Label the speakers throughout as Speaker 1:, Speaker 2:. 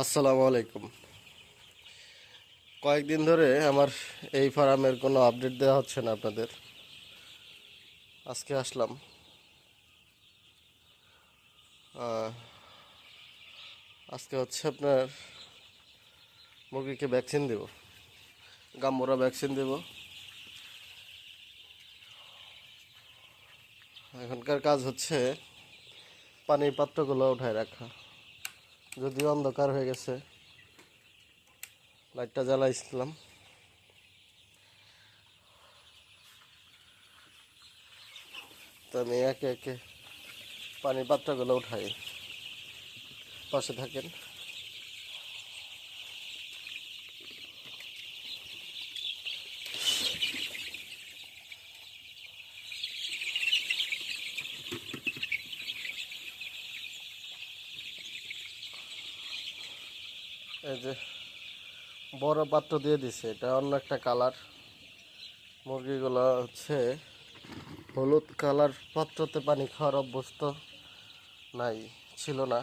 Speaker 1: আসসালামু আলাইকুম। কয়েকদিন ধরে আমার এই ফার্মের কোনো আপডেট দেওয়া হচ্ছে না আপনাদের। আজকে আসলাম। আজকে হচ্ছে আপনার মুরগিকে ভ্যাকসিন দেব। গাম্বরা ভ্যাকসিন দেব। এখনকার কাজ হচ্ছে পানির পাত্রগুলো উঠায় রাখা। যদিও অন্ধকার হয়ে গেছে। লাইটটা জ্বালাইছিলাম। তো আমি একে একে পানির পাত্রগুলো উঠাই। পাশে থাকেন। যে বড় পাত্র দিয়ে দিছে, এটা অন্য একটা কালার। মুরগিগুলো হচ্ছে হলুদ কালার, পাত্রতে পানি খাওয়ার অভ্যস্ত নাই, ছিল না।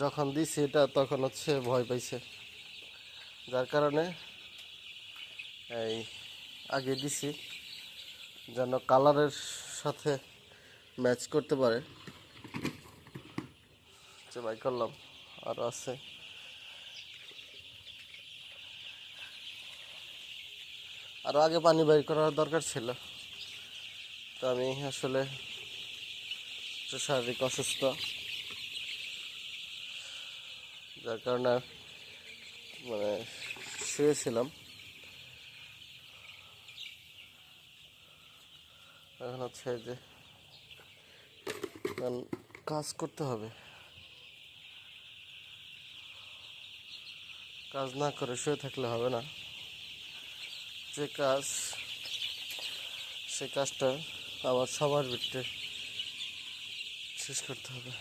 Speaker 1: যখন দিছি এটা, তখন হচ্ছে ভয় পাইছে। যার কারণে এই আগে দিছি, যেন কালারের সাথে ম্যাচ করতে পারে। বাই করলাম আরও আছে। আরও আগে পানি বের করার দরকার ছিল। তো আমি আসলে শারীরিক অসুস্থ। যার কারণে মানে শুয়েছিলাম। এখন হচ্ছে যে কাজ করতে হবে। কাজ না করে শুয়ে থাকলে হবে না। যে কাজ, সে কাজটা আবার সবার ভিতরে শেষ করতে হবে।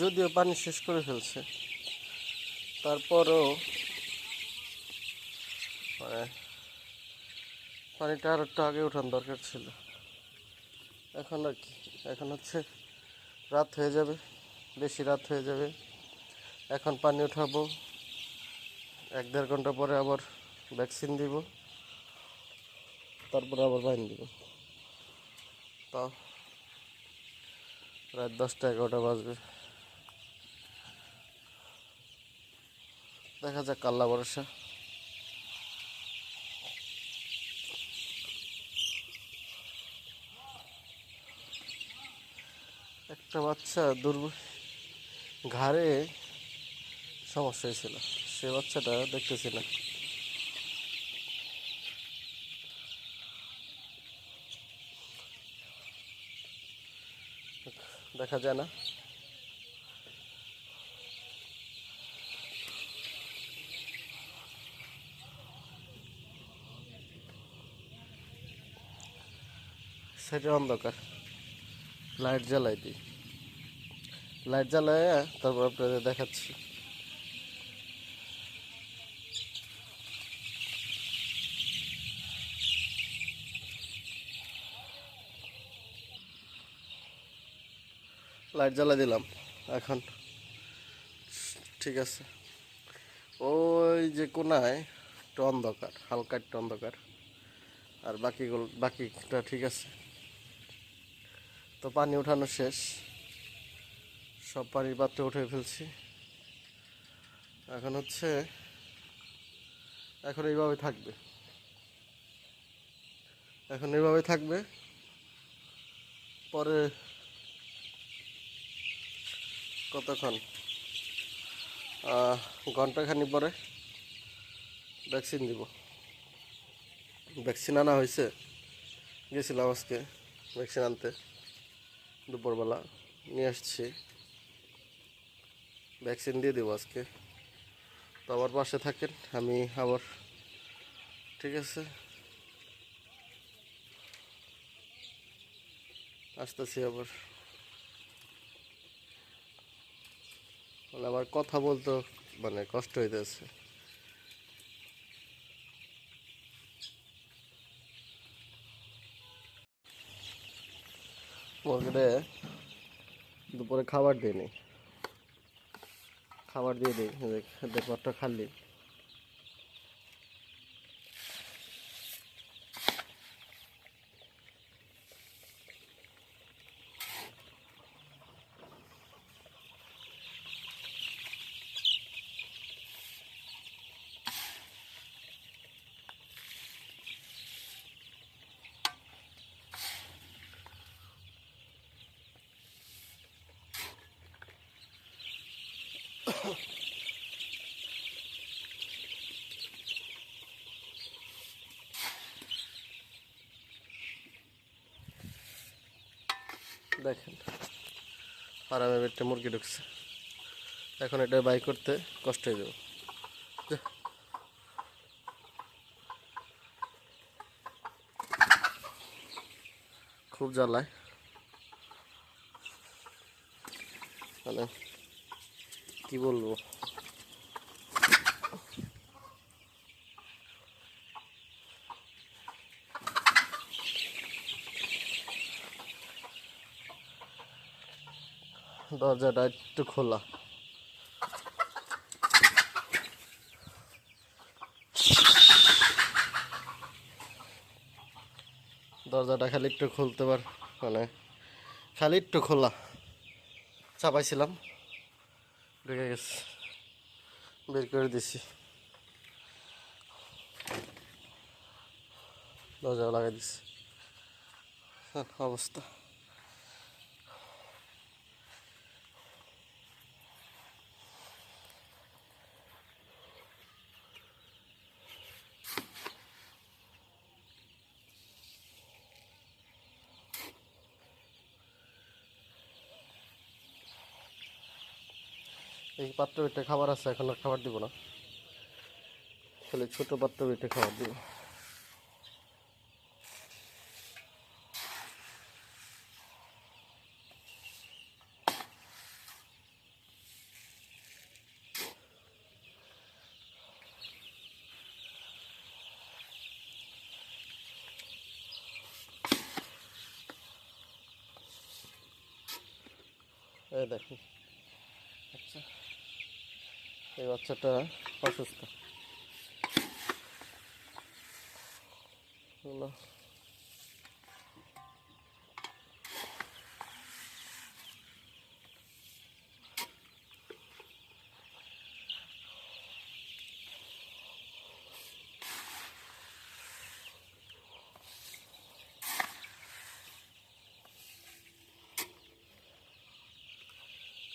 Speaker 1: যদিও পানি শেষ করে ফেলছে, তারপরও মানে পানিটা আর একটু আগে ওঠানো দরকার ছিল। এখন আর কি, এখন হচ্ছে রাত হয়ে যাবে, বেশি রাত হয়ে যাবে। এখন পানি উঠাবো, এক দেড় ঘণ্টা পরে আবার ভ্যাকসিন দিব, তারপরে আবার পানি দিব। তা রাত দশটা এগারোটা বাজবে। দেখা যাক কাল্লা ভরসা। একটা বাচ্চা দুর্ব ঘাড়ে সমস্যা হয়েছিল সে বাচ্চাটা দেখতেছি না। দেখা যায় না। সেটা অন্ধকার। লাইট জ্বালাই দিই। লাইট জ্বালায় তারপর আপনাদের দেখাচ্ছি। লাইট জ্বালাই দিলাম, এখন ঠিক আছে। ওই যে কোনায় একটু অন্ধকার, হালকা একটু অন্ধকার। আর বাকিগুলো, বাকিটা ঠিক আছে। তো পানি উঠানো শেষ। সব পানির পাত্রে উঠে ফেলছি। এখন হচ্ছে, এখন এইভাবে থাকবে। এখন এইভাবে থাকবে। পরে কতক্ষণ? ঘন্টাখানি পরে ভ্যাকসিন দিব। ভ্যাকসিন আনা হয়েছে। গেছিলাম আজকে ভ্যাকসিন আনতে। দুপুরবেলা নিয়ে আসছি। ভ্যাকসিন দিয়ে দেবো আজকে। তো আবার পাশে থাকেন, আমি আবার, ঠিক আছে? আসতেছি আবার। মানে আমার কথা বলতে মানে কষ্ট হইতেছে। মুরগিরে দুপুরে খাবার দিইনি খাবার দিয়ে দিই দেখ খালি। দেখেন। আরামে একটা মুরগি ঢুকছে। এখন এটা বাই করতে কষ্ট হয়ে যাবে। খুব জ্বালায়। মানে কি বলব? দরজাটা একটু খোলা। দরজাটা খালি একটু খুলতে পার মানে খালি একটু খোলা। চাপাইছিলাম ঢুকে গেছে বের করে দিছি। দরজা লাগাই দিছি। হ্যাঁ, অবস্থা। এই পাত্র বেটে খাবার আছে, এখন আর খাবার দিব না। খালি ছোট পাত্র বেটে খাবার দিব। দেখুন এই বাচ্চাটা অসুস্থ।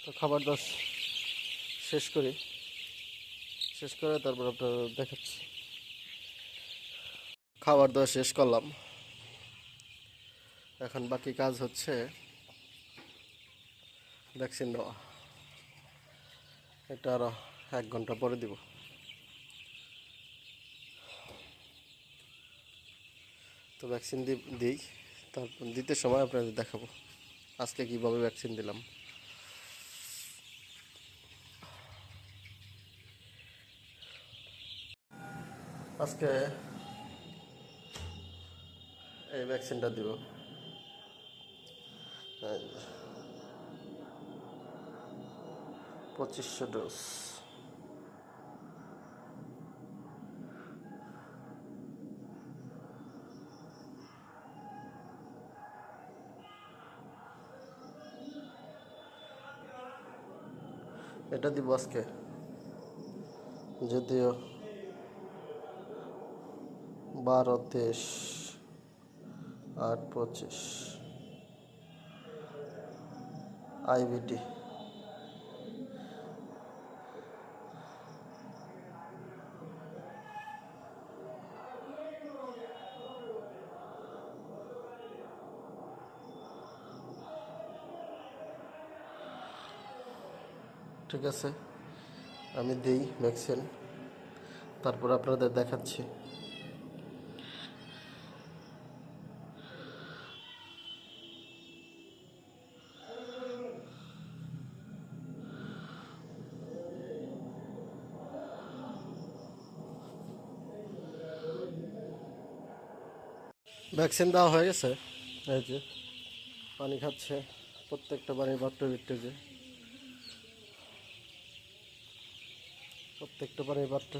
Speaker 1: তো খাবার দাস শেষ করি। শেষ করে তারপর আপনার দেখাচ্ছি। খাবার দাওয়া শেষ করলাম। এখন বাকি কাজ হচ্ছে ভ্যাকসিন দেওয়া এটা আরও এক ঘণ্টা পরে দিব। তো ভ্যাকসিন দিই। তারপর দিতে সময় আপনাদের দেখাবো। আজকে কীভাবে ভ্যাকসিন দিলাম। আজকে এই ভ্যাকসিনটা দিব। পঁচিশশো ডোজ এটা দিব আজকে যদিও বারো তেইশ আট পঁচিশ। আইবিটি ঠিক আছে আমি দিই ভ্যাকসিন। তারপর আপনাদের দেখাচ্ছি। ভ্যাকসিন দেওয়া হয়ে গেছে। এই যে, পানি খাচ্ছে প্রত্যেকটা বাড়ির পাত্র বিট্টু যে। প্রত্যেকটা বাড়ির পাত্র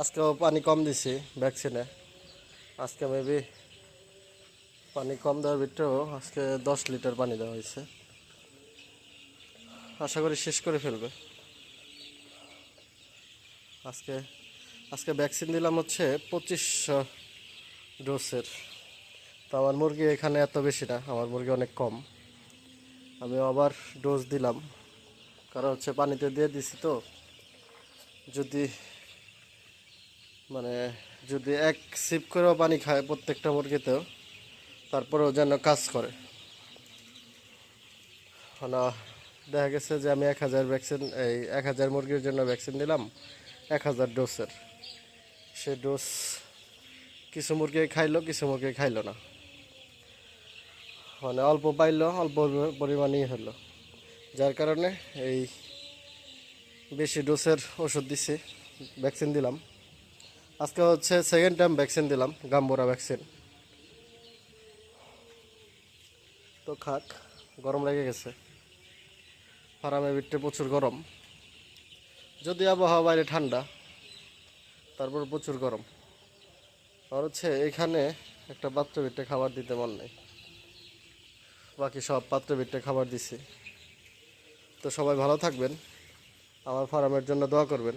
Speaker 1: আজকেও পানি কম দিছি ভ্যাকসিনে আজকে মেবি পানি কম দেওয়ার ভিতরেও আজকে দশ লিটার পানি দেওয়া হয়েছে। আশা করি শেষ করে ফেলবে। আজকে আজকে ভ্যাকসিন দিলাম হচ্ছে পঁচিশশো ডোসের তো আমার মুরগি এখানে এত বেশি না, আমার মুরগি অনেক কম। আমি আবার ডোজ দিলাম। কারণ হচ্ছে পানিতে দিয়ে দিছি তো। যদি মানে যদি এক সিপ করেও পানি খায় প্রত্যেকটা মুরগিতেও, তারপরেও যেন কাজ করে। মানে দেখা গেছে যে আমি এক হাজার ভ্যাকসিন এই এক হাজার মুরগির জন্য ভ্যাকসিন দিলাম এক হাজার ডোসের সে ডোজ কিছু মুরগি খাইলো, কিছু মুরগি খাইলো না। মানে অল্প পাইলো, অল্প পরিমাণেই হলো। যার কারণে এই বেশি ডোসের ওষুধ দিছি ভ্যাকসিন দিলাম। আজকে হচ্ছে সেকেন্ড টাইম ভ্যাকসিন দিলাম, গাম্বোরা ভ্যাকসিন তো খাক, গরম লেগে গেছে। ফার্মে বিটে প্রচুর গরম। যদি আবহাওয়া বাইরে ঠান্ডা, তারপর প্রচুর গরম। আর হচ্ছে এখানে একটা পাত্র বিটে খাবার দিতে মন নেই। বাকি সব পাত্র বিটে খাবার দিছি। তো সবাই ভালো থাকবেন। আমার ফার্মের জন্য দোয়া করবেন।